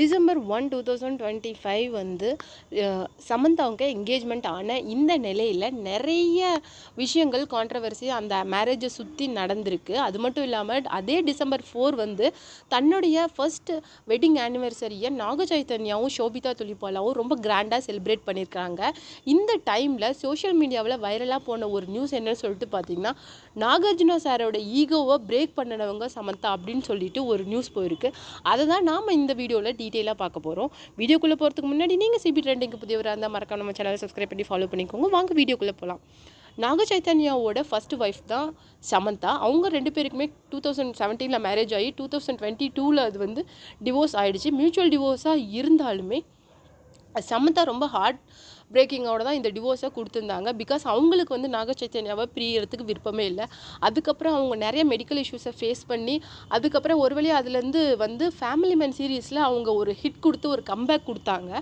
December one two thousand twenty five வந்து சமந்தாவுக்கு engagement ஆன இந்த நிலையில் நிறைய விஷயங்கள் கான்ட்ரவர்சி அந்த மேரேஜை சுற்றி நடந்திருக்கு. அது மட்டும் இல்லாமல் அதே டிசம்பர் ஃபோர் வந்து தன்னுடைய ஃபர்ஸ்ட் வெட்டிங் ஆனிவர்சரியை நாக சைத்தன்யாவும் ஷோபிதா துலிபாலாவும் ரொம்ப கிராண்டாக செலிப்ரேட் பண்ணியிருக்காங்க. இந்த டைமில் சோஷியல் மீடியாவில் வைரலாக போன ஒரு நியூஸ் என்னன்னு சொல்லிட்டு பார்த்தீங்கன்னா நாகார்ஜுனா சாரோட ஈகோவை பிரேக் பண்ணினவங்க சமந்தா அப்படின்னு சொல்லிட்டு ஒரு நியூஸ் போயிருக்கு. அதை தான் நாம் இந்த வீடியோவில் டீட்டெயிலாக பார்க்க போகிறோம் வீடியோக்குள்ளே போகிறதுக்கு முன்னாடி நீங்கள் சிபி ட்ரெண்டிங்க்கு புதியவராக இருந்தால் மறக்காம நம்ம சேனலை சப்ஸ்கிரைப் பண்ணி ஃபாலோ பண்ணிக்கோங்க. வாங்க வீடியோக்குள்ளே போகலாம் நாக சைத்தன்யாவோட ஃபஸ்ட் ஒய்ஃப் தான் சமந்தா. அவங்க ரெண்டு பேருக்குமே டூ தௌசண்ட் செவன்டீனில் மேரேஜ் ஆகி டூ தௌசண்ட் டுவெண்ட்டி டூவில் அது வந்து டிவோர்ஸ் ஆகிடுச்சு மியூச்சுவல் டிவோர்ஸாக இருந்தாலுமே சமந்தா ரொம்ப ஹார்ட் பிரேக்கிங்கோட தான் இந்த டிவோர்ஸை கொடுத்துருந்தாங்க. பிகாஸ் அவங்களுக்கு வந்து நாக சைத்தன்யாவை பிரியறதுக்கு விருப்பமே இல்லை. அதுக்கப்புறம் அவங்க நிறைய மெடிக்கல் இஷ்யூஸை ஃபேஸ் பண்ணி அதுக்கப்புறம் ஒரு வழியாக அதுலேருந்து வந்து ஃபேமிலி மேன் சீரீஸில் அவங்க ஒரு ஹிட் கொடுத்து ஒரு கம்பேக் கொடுத்தாங்க.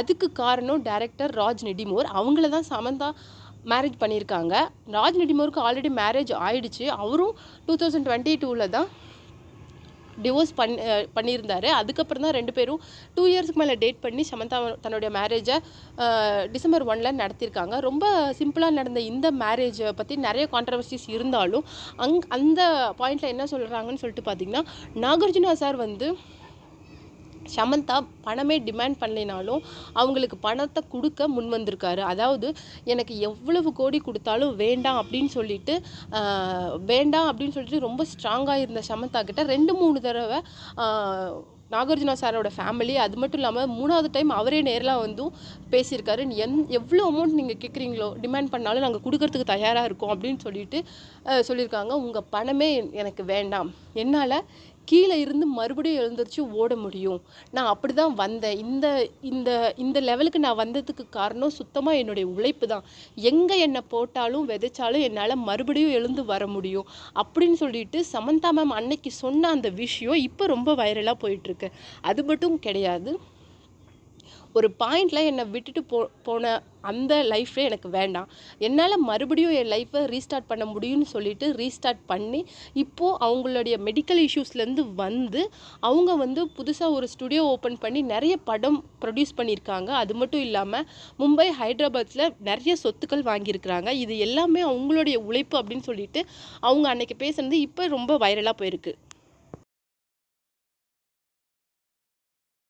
அதுக்கு காரணம் டேரக்டர் ராஜ் நெடிமோர். அவங்கள தான் சமந்தா மேரேஜ் பண்ணியிருக்காங்க. ராஜ் நெடிமோருக்கு ஆல்ரெடி மேரேஜ் ஆயிடுச்சு. அவரும் டூ தௌசண்ட் டுவெண்ட்டி டூவில் தான் டிவோர்ஸ் பண்ணி பண்ணியிருந்தார். அதுக்கப்புறம் தான் ரெண்டு பேரும் டூ இயர்ஸ்க்கு மேலே டேட் பண்ணி சமந்தா தன்னுடைய மேரேஜை டிசம்பர் ஒனில் நடத்தியிருக்காங்க. ரொம்ப சிம்பிளாக நடந்த இந்த மேரேஜை பற்றி நிறைய கான்ட்ரவர்சிஸ் இருந்தாலும் அங் அந்த பாயிண்டில் என்ன சொல்கிறாங்கன்னு சொல்லிட்டு பார்த்தீங்கன்னா நாகார்ஜுனா சார் வந்து சமந்தா பணமே டிமாண்ட் பண்ணலைனாலும் அவங்களுக்கு பணத்தை கொடுக்க முன் வந்திருக்காரு. அதாவது எனக்கு எவ்வளவு கோடி கொடுத்தாலும் வேண்டாம் அப்படின்னு சொல்லிட்டு வேண்டாம் அப்படின்னு சொல்லிட்டு ரொம்ப ஸ்ட்ராங்காக இருந்த சமந்தா கிட்ட ரெண்டு மூணு தடவை நாகார்ஜுனா சாரோட ஃபேமிலி அது மட்டும் இல்லாமல் மூணாவது டைம் அவரே நேரில் வந்தும் பேசியிருக்காரு. எந் எவ்வளோ அமௌண்ட் நீங்கள் கேட்குறீங்களோ டிமாண்ட் பண்ணாலும் நாங்கள் கொடுக்கறதுக்கு தயாராக இருக்கோம் அப்படின்னு சொல்லிட்டு சொல்லியிருக்காங்க. உங்கள் பணமே எனக்கு வேண்டாம். என்னால் கீழே இருந்து மறுபடியும் எழுந்திரிச்சு ஓட முடியும். நான் அப்படி தான் வந்தேன். இந்த இந்த இந்த லெவலுக்கு நான் வந்ததுக்கு காரணம் சுத்தமாக என்னுடைய உழைப்பு தான். எங்கே என்னை போட்டாலும் விதைச்சாலும் என்னால் மறுபடியும் எழுந்து வர முடியும். அப்படின்னு சொல்லிட்டு சமந்தா மேம் அன்னைக்கு சொன்ன அந்த விஷயம் இப்போ ரொம்ப வைரலாக போயிட்டுருக்கு அது மட்டும் கிடையாது. ஒரு பாயிண்டில் என்னை விட்டுட்டு போ போன அந்த லைஃபே எனக்கு வேண்டாம். என்னால் மறுபடியும் என் லைஃப்பை ரீஸ்டார்ட் பண்ண முடியும்னு சொல்லிட்டு ரீஸ்டார்ட் பண்ணி இப்போது அவங்களுடைய மெடிக்கல் இஷ்யூஸ்லேருந்து வந்து அவங்க வந்து புதுசாக ஒரு ஸ்டுடியோ ஓப்பன் பண்ணி நிறைய படம் ப்ரொடியூஸ் பண்ணியிருக்காங்க. அது மட்டும் இல்லாமல் மும்பை ஹைதராபாத்தில் நிறைய சொத்துக்கள் வாங்கியிருக்கிறாங்க. இது எல்லாமே அவங்களுடைய உழைப்பு அப்படின்னு சொல்லிட்டு அவங்க அன்னைக்கு பேசுனது இப்போ ரொம்ப வைரலாக போயிருக்கு.